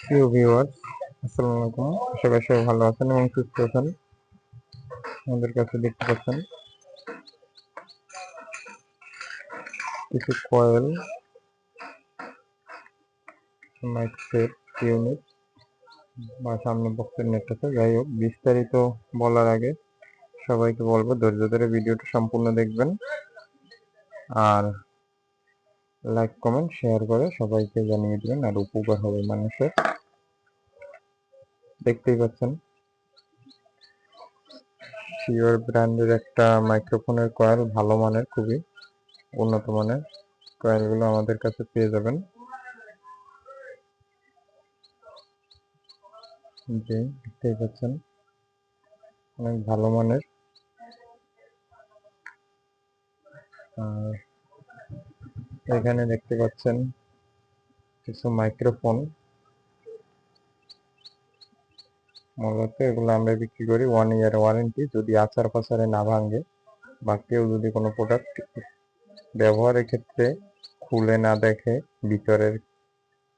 প্রিয় ভিউয়ার্স, আসসালামু আলাইকুম। আশা সবাই ভালো আছেন এবং সুস্থ আছেন। আমাদের কাছে দেখতে পাচ্ছেন কিছু কয়েল মাইক সেট ইউনিট বা সামনে বক্সের নেট আছে। যাই হোক, বিস্তারিত বলার আগে সবাইকে বলব, ধৈর্য ধরে ভিডিওটা সম্পূর্ণ দেখবেন। আর লাইক কমেন্ট শেয়ার করে সবাইকে জানিয়ে দিবেন আর উপকার হবে মানুষের। দেখতেই পাচ্ছেন। শিওর ব্র্যান্ডের একটা মাইক্রোফোনের কয়েল ভালো মানের, খুবই উন্নত মানের কয়েলগুলো আমাদের কাছে পেয়ে যাবেন। জি, দেখতেই পাচ্ছেন। অনেক ভালো মানের। আর এখানে দেখতে পাচ্ছেন কিছু মাইক্রোফোন মূলত এগুলো আমরা বিক্রি করি ওয়ান ইয়ার ওয়ারেন্টি যদি আচার পাচারে না ভাঙে বা কেউ যদি কোনো প্রোডাক্ট ব্যবহারের ক্ষেত্রে খুলে না দেখে, ভিতরের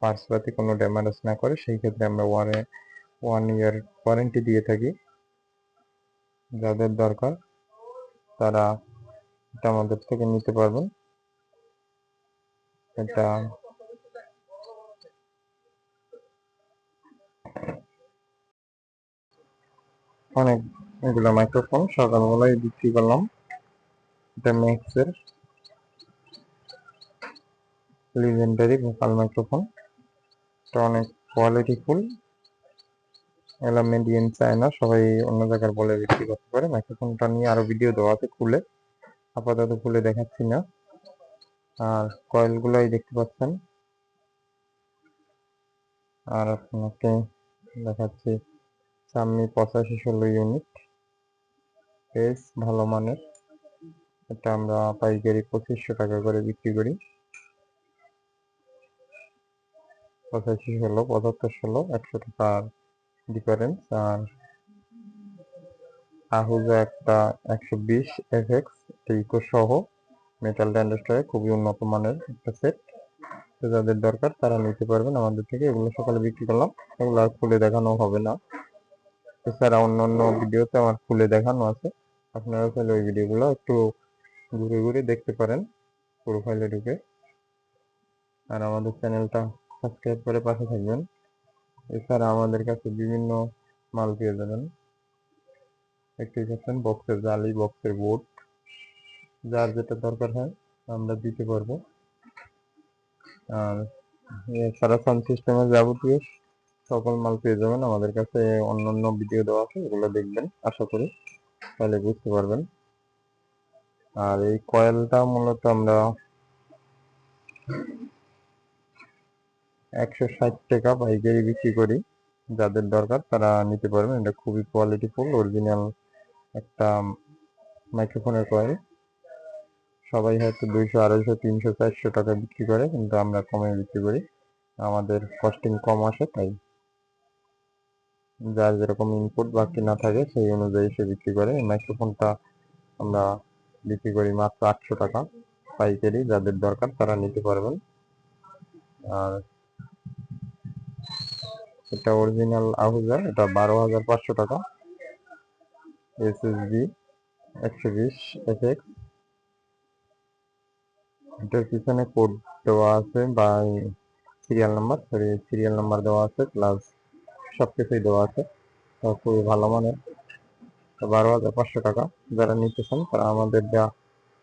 পার্টসপাতি কোনো ড্যামেজ না করে, সেই ক্ষেত্রে আমরা ওয়ানে ওয়ান ইয়ার ওয়ারেন্টি দিয়ে থাকি। যাদের দরকার, তারা এটা আমাদের থেকে নিতে পারবেন। এটা অনেক এগুলো মাইক্রোফোন সকালবেলায় বিক্রি করলাম এটা ম্যাক্সের লিজেন্ডারি ভোকাল মাইক্রোফোন এটা অনেক কোয়ালিটি ফুল এগুলো মেড ইন চায়না সবাই অন্য জায়গার বলে বিক্রি করতে পারে। মাইক্রোফোনটা নিয়ে আরও ভিডিও দেওয়া আছে খুলে। আপাতত খুলে দেখাচ্ছি না। আর কয়েলগুলোই দেখতে পাচ্ছেন। আর আপনাকে দেখাচ্ছি সামনি পঁচাশি ষোলো ইউনিট বেশ ভালো মানের। এটা আমরা পাইকারি পঁচিশশো টাকা করে বিক্রি করি। পঁচাশি ষোলো, পঁচাত্তর ষোলো, একশো টাকার ডিফারেন্স আর আহুজা একটা একশো বিশ এফএক্স ইকো সহ মেটাল ড্যান্ডাস্টারে খুবই উন্নত মানের একটা সেট তো যাদের দরকার, তারা নিতে পারবেন আমাদের থেকে। এগুলো সকালে বিক্রি করলাম, এগুলো আর খুলে দেখানো হবে না। এছাড়া অন্য অন্য ভিডিওতে আমার খুলে দেখানো আছে। আপনারা চাইলে ওই ভিডিওগুলো একটু ঘুরে ঘুরে দেখতে পারেন প্রোফাইলে ঢুকে। আর আমাদের চ্যানেলটা সাবস্ক্রাইব করে পাশে থাকবেন। এছাড়া আমাদের কাছে বিভিন্ন মাল পেয়ে যাবেন। একটি বক্সের জালি বক্সের বোর্ড যার যেটা দরকার হয়, আমরা দিতে পারব। আর এছাড়া সাউন্ড সিস্টেমের যাবতীয় সকল মাল পেয়ে যাবেন। আমাদের কাছে অন্য অন্য ভিডিও দেওয়া আছে, এগুলো দেখবেন, আশা করি। তাহলে বুঝতে পারবেন। আর এই কয়েলটা মূলত আমরা একশো ষাট টাকা পাইকারি বিক্রি করি। যাদের দরকার তারা নিতে পারবেন। এটা খুবই কোয়ালিটিফুল অরিজিনাল একটা মাইক্রোফোনের কয়েল সবাই হয়তো দুইশো, আড়াইশো, তিনশো, চারশো টাকা বিক্রি করে, কিন্তু আমরা কমে বিক্রি করি। আমাদের কস্টিং কম আসে, তাই যার যেরকম ইনপুট বাকি না থাকে, সেই অনুযায়ী সে বিক্রি করে। মাইক্রোফোনটা আমরা বিক্রি করি মাত্র আটশো টাকা পাইকারি, যাদের দরকার তারা নিতে পারবেন। আর এটা অরিজিনাল আহুজা এটা বারো হাজার পাঁচশো টাকা। এসএসবি একশো বিশ এফএক্স এটার পিছনে কোড দেওয়া আছে বা serial number sorry serial number দেওয়া আছে প্লাস সব কিছুই দেওয়া আছে। তো খুবই ভালো মানের। বারো হাজার পাঁচশো টাকা যারা নিতে চান, তারা আমাদের যা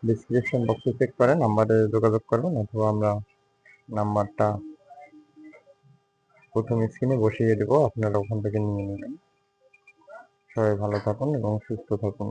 ডিসক্রিপশন বক্সে চেক করে নাম্বারে যোগাযোগ করবেন, অথবা আমরা নাম্বারটা প্রথম স্ক্রিনে বসিয়ে দেবো, আপনারা ওখান থেকে নিয়ে নেবেন। সবাই ভালো থাকুন এবং সুস্থ থাকুন।